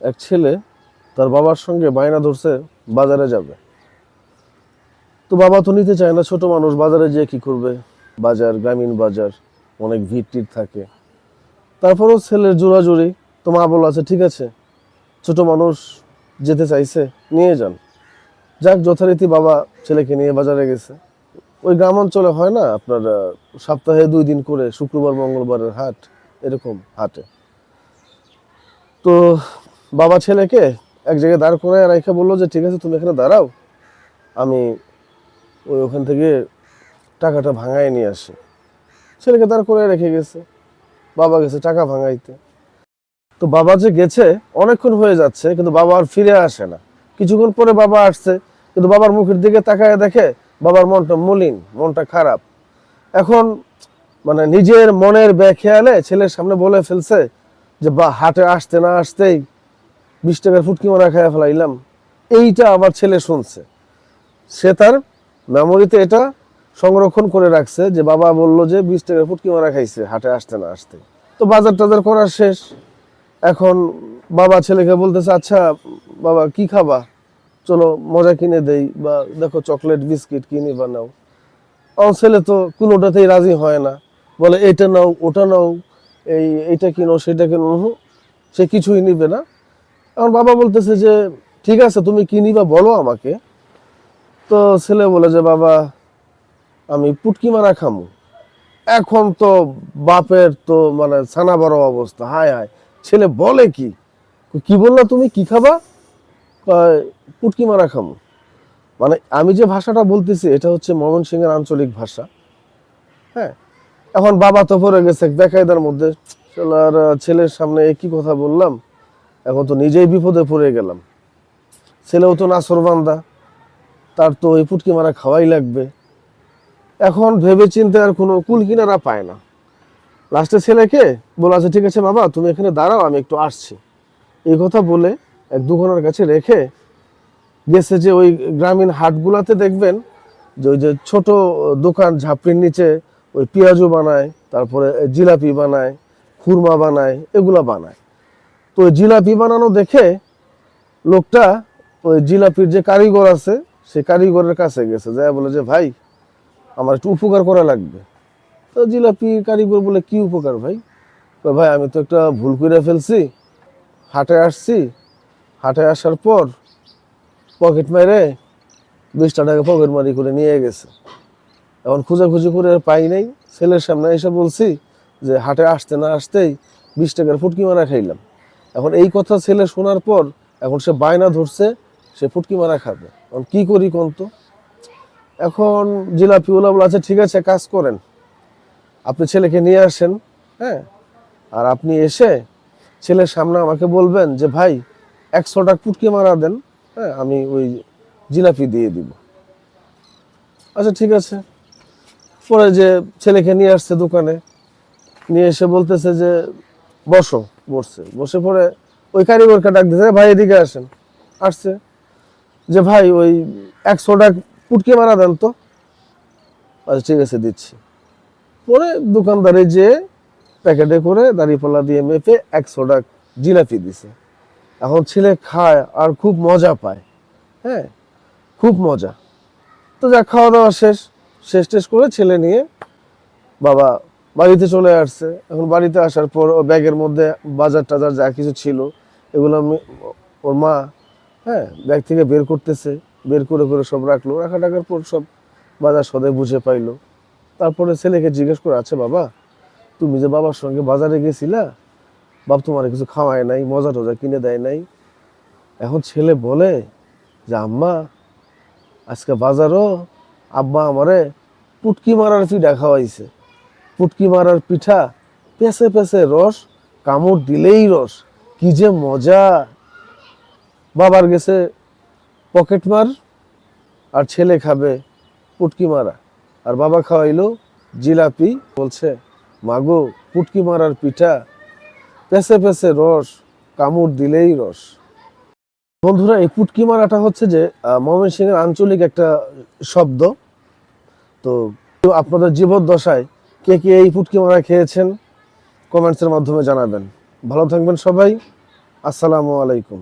এক ছেলে তার বাবার সঙ্গে বায়না ধরছে, বাজারে যাবে। তো বাবা তো নিতে চায় না, ছোট মানুষ, বাজারে যেয়ে কি করবে? বাজার, গ্রামীণ বাজার, অনেক ভিড় থাকে। তারপরেও ছেলের জোড়াজুড়ি তো মা বলল আছে ঠিক আছে। ছোট মানুষ যেতে চাইছে, নিয়ে যান। যাক, যথারীতি বাবা ছেলেকে নিয়ে বাজারে গেছে। ওই গ্রাম অঞ্চলে হয় না, আপনার সপ্তাহে দুই দিন করে, শুক্রবার, মঙ্গলবারের হাট, এরকম হাটে। তো বাবা ছেলেকে এক জায়গায় দাঁড় করে রেখে বলল যে, ঠিক আছে, তুমি এখানে দাঁড়াও। আমি ওই ওখান থেকে টাকাটা ভাঙায় নিয়ে আসি। ছেলেকে দাঁড় করে রেখে গেছে। বাবা গেছে টাকা ভাঙাইতে। তো বাবা যে গেছে, অনেকক্ষণ হয়ে যাচ্ছে, কিন্তু বাবা আর ফিরে আসে না। কিছুক্ষণ পরে বাবা আসছে, কিন্তু বাবার মুখের দিকে তাকায় দেখে বাবার মনটা মলিন, মনটা খারাপ। এখন মানে নিজের মনের ব্যাখেয়ালে ছেলের সামনে বলে ফেলছে যে বা হাটে আসতে না আসতেই বিশ টাকার ফুটকি মারা খাইয়া ফেলাইলাম। এইটা আমার ছেলে শুনছে। সে তার মেমোরিতে এটা সংরক্ষণ করে রাখছে যে বাবা বলল যে বিশ টাকার ফুটকি মারা খাইছে, হাটে আসতে না আসতে। তো বাজার টাজার করা শেষ। এখন বাবা ছেলেকে বলতেছে আচ্ছা বাবা, কি খাবা? চলো মজা কিনে দেই বা দেখো চকলেট, বিস্কিট কিনে বানাও আমার ছেলে তো কোনোটাতেই রাজি হয় না। বলে, এটা নাও, ওটা নাও, এই, এইটা কিনো, সেটা কিনো। সে কিছুই নিবে না। আমার বাবা বলতেছে যে, ঠিক আছে, তুমি কি নিবা বলো আমাকে। তো ছেলে বলে যে, বাবা, আমি পুটকি মারা খামু। এখন তো বাপের তো মানে ছানা বড় অবস্থা, হায় হায়। ছেলে বলে কি? কি বললা তুমি? কি খাবা? পুটকি মারা খামু। মানে আমি যে ভাষাটা বলতেছি, এটা হচ্ছে ময়মনসিংহের আঞ্চলিক ভাষা। হ্যাঁ? এখন বাবা তো পড়ে গেছে বেকায়দার মধ্যে। ছেলের সামনে একই কথা বললাম। এখন তো নিজেই বিপদে পড়ে গেলাম। ছেলেও তো নাসরবান্দা তার তো ওই পুটকি মারা খাওয়াই লাগবে। এখন ভেবে চিন্তে আর কোনো কুল কিনারা পায় না। লাস্টে ছেলেকে বলা আছে ঠিক আছে বাবা, তুমি এখানে দাঁড়াও, আমি একটু আসছি। এই কথা বলে এক দোকানের কাছে রেখে গেছে যে ওই গ্রামীণ হাটগুলাতে দেখবেন যে ওই যে ছোট দোকান ঝাপড়ির নিচে ওই পেঁয়াজু বানায়, তারপরে জিলাপি বানায়, খুরমা বানায়, এগুলা বানায়। তো জিলাপি বানানো দেখে লোকটা ওই জিলাপির যে কারিগর আছে সে কারিগরের কাছে গেছে যা বলে যে ভাই আমার একটু উপকার করা লাগবে। তো জিলাপি কারিগর বলে কি উপকার ভাই? কয়, ভাই আমি তো একটা ভুল করে ফেলছি। হাটে আসছি। হাটে আসার পর পকেট মেরে বিশটা টাকা পকেট মারি করে নিয়ে গেছে। এখন খোঁজাখুঁজি করে আর পাই নাই। ছেলের সামনে এসে বলছি যে হাটে আসতে না আসতেই বিশ টাকার ফুটকি মারা খাইলাম। এখন এই কথা ছেলে শোনার পর এখন সে বায়না ধরছে, সে ফুটকি মারা খাবে। এখন কি করি কোন তো? এখন জিলাপিওয়ালা বলে আচ্ছা ঠিক আছে, কাজ করেন। আপনি ছেলেকে নিয়ে আসেন হ্যাঁ? আর আপনি এসে ছেলের সামনে আমাকে বলবেন যে, ভাই, একশো টাকা পুটকি মারা দেন হ্যাঁ? আমি ওই জিলাপি দিয়ে দিব। আচ্ছা ঠিক আছে। পরে যে ছেলেকে নিয়ে আসছে দোকানে, নিয়ে এসে বলতেছে যে বসো, বসছে। বসে পরে ওই কারিগরকে ডাক দিতে ভাই, এদিকে আসেন। আসছে। যে, ভাই, ওই একশো টাকা পুটকি মারা দেন তো? আচ্ছা ঠিক আছে, দিচ্ছি। পরে দোকানদারে যে প্যাকেটে করে দাঁড়িপাল্লা দিয়ে মেপে একশো টাকা জিলাপি দিছে। এখন ছেলে খায় আর খুব মজা পায়। হ্যাঁ খুব মজা। তো যা খাওয়া দাওয়া শেষ। শেষ টেস করে ছেলে নিয়ে বাবা বাড়িতে চলে আসছে। এখন বাড়িতে আসার পর ও ব্যাগের মধ্যে বাজার টাজার যা কিছু ছিল, এগুলো আমি- ওর মা হ্যাঁ ব্যাগ থেকে বের করতেছে। বের করে করে সব রাখল। রাখা টাকার পর সব বাজার সদাই বুঝে পাইলো। তারপরে ছেলেকে জিজ্ঞেস করে আছে বাবা, তুমি যে বাবার সঙ্গে বাজারে গেছিলা, বাপ তোমার কিছু খাওয়ায় নাই, মজা টজা কিনে দেয় নাই? এখন ছেলে বলে যে, আম্মা, আজকে বাজারও আব্বা আমারে পুটকি মারার পিঠা খাওয়াইছে। পুটকি মারার পিঠা পেছে পেছে রস, কামড় দিলেই রস, কি যে মজা। বাবার গেছে পকেট মার, আর ছেলে খাবে পুটকি মারা। আর বাবা খাওয়াইলো জিলাপি, বলছে, মাগো, পুটকি মারার পিঠা পেছে পেছে রস, কামড় দিলেই রস। বন্ধুরা, এই পুটকি মারাটা হচ্ছে যে ময়মনসিংহের আঞ্চলিক একটা শব্দ। তো, আপনাদের জীবদ্দশায় কে কে এই ফুটকি মারা খেয়েছেন? কমেন্টসের মাধ্যমে জানাবেন। ভালো থাকবেন সবাই। আসসালামু আলাইকুম।